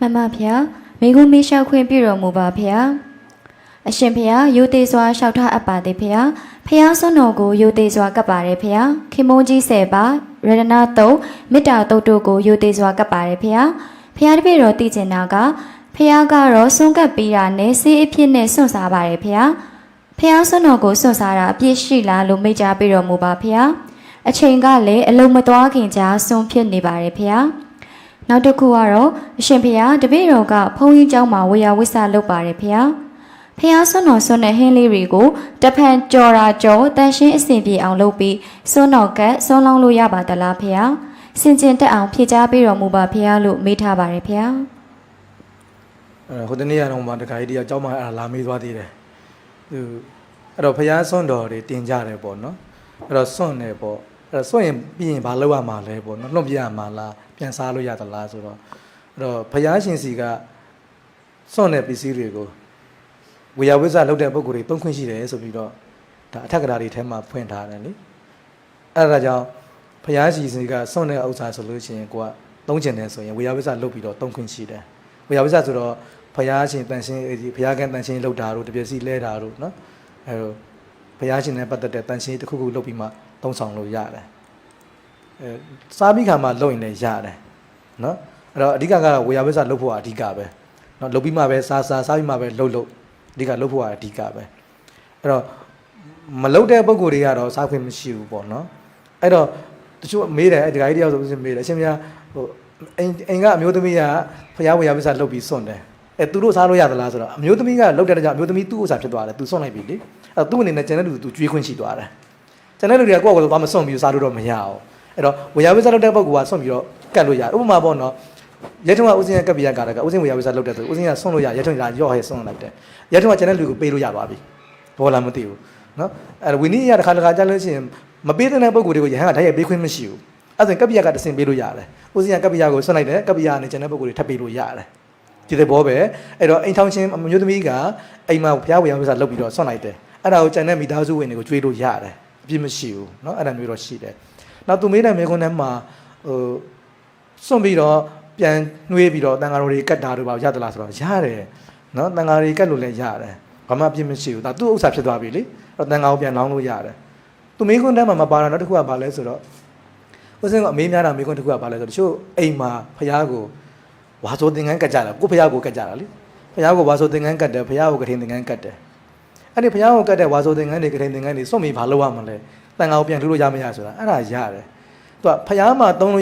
မမဖျားမိကုမီရှောက်ခွင့်ပြုတော်မူပါဖျားအရှင်ဖျားရိုသေစွာလျှောက်ထားအပ်ပါသည်ဖျားဖျားစွန်းတော်ကိုရိုသေစွာကပ်ပါတယ်ဖျားခင်မုန်းကြီးဆယ်ပါရတနာတုံမေတ္တာတုတ်တို့ကိုရိုသေစွာကပ်ပါတယ်ဖျားဖျားတပည့်တော်တည်ကျင်တာကဖျားကတော့စွန့်ကပ်ပြီးတာနဲ့စေးအဖြစ်နဲ့စွန့်စားပါတယ်ဖျားဖျားစွန်းတော်ကိုစွန့်စားတာအပြည့်ရှိလားလို့မိန့်ကြားပေးတော်မူပါဖျားအချိန်ကလည်းအလုံးမသွားခင်ကြားစွန့်ဖြစ်နေပါတယ်ဖျား နောက်တစ်ခုကတော့အရှင်ဖေဟာတပည့်တော်ကဘုန်းကြီးကျောင်းမှာဝေယဝိဆလုပ်ပါတယ်ဖေဟာဖျားဆွနော်ဆွနဲ့ဟင်းလေးတွေကိုတဖန်ကြော်ရာကြော်တန်ရှင်းအဆင်ပြေအောင်လုပ်ပြီးဆွနော်ကတ်ဆွလောင်းလို့ရပါတလားဖျားစင်ကျင်တက်အောင်ဖြည့်ချပေးတော်မူပါဖျားလို့မေးထားပါတယ်ဖျားအဲဟိုတနေ့ကတော့မှတခါကြီးတည်းကကြောက်မှအဲ့ဒါလာမေးသွားသေးတယ်သူအဲ့တော့ဖျားဆွန်တော်တွေတင်ကြတယ်ပေါ့နော်အဲ့တော့ဆွန်တယ်ပေါ့ အဲ့တော့စွန့်ရင်ပြီးရင်ဘာလုပ်ရမှာလဲပေါ့နော်လွန့်ပြရမှာလားပြန်စားလို့ရသလားဆိုတော့အဲ့တော့ဖျားရှင်စီကစွန့်တဲ့ပစ္စည်းတွေကိုဝေယဝိဇ္ဇလုပ်တဲ့ပုံကိုယ်တွေသုံးခွင့်ရှိတယ်ဆိုပြီးတော့ဒါအထက်ကရာတွေထဲမှာဖွင့်ထားတယ်လေအဲ့ဒါကြောင့်ဖျားရှင်စီကစွန့်တဲ့ဥစ္စာဆိုလို့ရှိရင်ကိုကသုံးကျင်တယ်ဆိုရင်ဝေယဝိဇ္ဇလုပ်ပြီးတော့သုံးခွင့်ရှိတယ်ဝေယဝိဇ္ဇဆိုတော့ဖယားရှင်တန်ရှင်းဒီဖယားကန်တန်ရှင်းလောက်တာတို့တပြည့်စီလဲတာတို့နော်အဲလို ဖယားရှင်နဲ့ပတ်သက်တဲ့တန်ရှင်းတစ်ခုခုလုပ်ပြီးမှသုံးဆောင်လို့ရတယ်အဲစားပြီးခါမှလုပ်ရင်လည်းရတယ်နော်အဲ့တော့အဓိကကတော့ဝေယဝိဇ္ဇလုပ်ဖို့ကအဓိကပဲနော်လုပ်ပြီးမှပဲစားစားစားပြီးမှပဲလုပ်လို့အဓိကလုပ်ဖို့ကအဓိကပဲအဲ့တော့မလုပ်တဲ့ပုံကိုယ်တွေကတော့စားခွင့်မရှိဘူးပေါ့နော်အဲ့တော့တချို့မေးတယ်အဲ့ဒီဂိုင်းတယောက်ဆိုဦးစင်မေးတယ်အရှင်မယားဟိုအိမ်အိမ်ကအမျိုးသမီးကဖျားဝေယဝိဇ္ဇလုပ်ပြီးစွန့်တယ်အဲသူတို့စားလို့ရသလားဆိုတော့အမျိုးသမီးကလုပ်တဲ့ကြောင့်အမျိုးသမီးသူ့ဥစ္စာဖြစ်သွားတယ်သူစွန့်လိုက်ပြီလေ အဲ့တော့သူ့အနေနဲ့ကျန်တဲ့လူသူကျွေးခွင့်ရှိသွားတယ်ကျန်တဲ့လူတွေကကိုယ့်ကိုယ်ကိုဘာမစွန့်ပြီးစားလို့တော့မရအောင်အဲ့တော့ဝေယဝိဇ္ဇလုပ်တဲ့ပုဂ္ဂိုလ်ကစွန့်ပြီးတော့ကတ်လို့ရတယ်ဥပမာပေါ့နော်ရဲထုံးကဦးစင်းရဲ့ကပ်ပြရကာတာကဦးစင်းဝေယဝိဇ္ဇလုပ်တဲ့ဆိုဦးစင်းကစွန့်လို့ရရဲထုံးကရော့ဟဲစွန့်လိုက်တယ်ရဲထုံးကကျန်တဲ့လူကိုပေးလို့ရပါပြီဘောလာမသိဘူးနော်အဲ့ဝီနီးရတစ်ခါတစ်ခါကြားလို့ရှိရင်မပေးတဲ့ပုဂ္ဂိုလ်တွေကိုရဟန်းကဓာတ်ရိုက်ပေးခွင့်မရှိဘူးအဲ့ဒါဆိုရင်ကပ်ပြရကတဆင်ပေးလို့ရတယ်ဦးစင်းကကပ်ပြရကိုစွန့်လိုက်တယ်ကပ်ပြရနဲ့ကျန်တဲ့ပုဂ္ဂိုလ်တွေထပ်ပေးလို့ရတယ်ဒီတဲ့ဘောပဲအဲ့တော့အိမ်ထောင်ချင်းအမျိုးသမီးကအိမ်မှာဘုရားဝေယဝိဇ္ဇလုပ်ပြီးတော့စွန့်လိုက်တယ် အဲ့ဒါကိုကျန်တဲ့မိသားစုဝင်တွေကိုကြွေးလို့ရတယ်အပြစ်မရှိဘူးเนาะအဲ့ဒါမျိုးတော့ရှိတယ်နောက်သူမေးတဲ့မေခွန်းထဲမှာဟိုစွန့်ပြီးတော့ပြန်နှွေးပြီးတော့တန်ဃာတော်တွေကတ်တာတို့ပါရသလားဆိုတော့ရတယ်เนาะတန်ဃာတွေကတ်လို့လည်းရတယ်ဘာမှအပြစ်မရှိဘူးဒါသူ့ဥစ္စာဖြစ်သွားပြီလေအဲ့တော့တန်ဃာကိုပြန်လောင်းလို့ရတယ်သူမေခွန်းထဲမှာမပါတာနောက်တစ်ခုကဘာလဲဆိုတော့ဦးစင်းကအမေးများတာမေခွန်းတစ်ခုကဘာလဲဆိုတော့တချို့အိမ်မှာဖះကိုဝါဆိုသင်္ကန်းကတ်ကြတာကိုဖះကိုကတ်ကြတာလေဖះကိုဝါဆိုသင်္ကန်းကတ်တယ်ဖះကိုကထင်သင်္ကန်းကတ်တယ် အဲ့ဒီဘုရားကိုကတ်တဲ့ဝါဆိုသင်္ကန်းတွေကထိန်သင်္ကန်းတွေစွန့်ပြီးဘာလုပ်ရမလဲတန်ခါကိုပြန်ထူလို့ရမရဆိုတာအဲ့ဒါရတယ်သူကဘုရားမှာသုံးလို့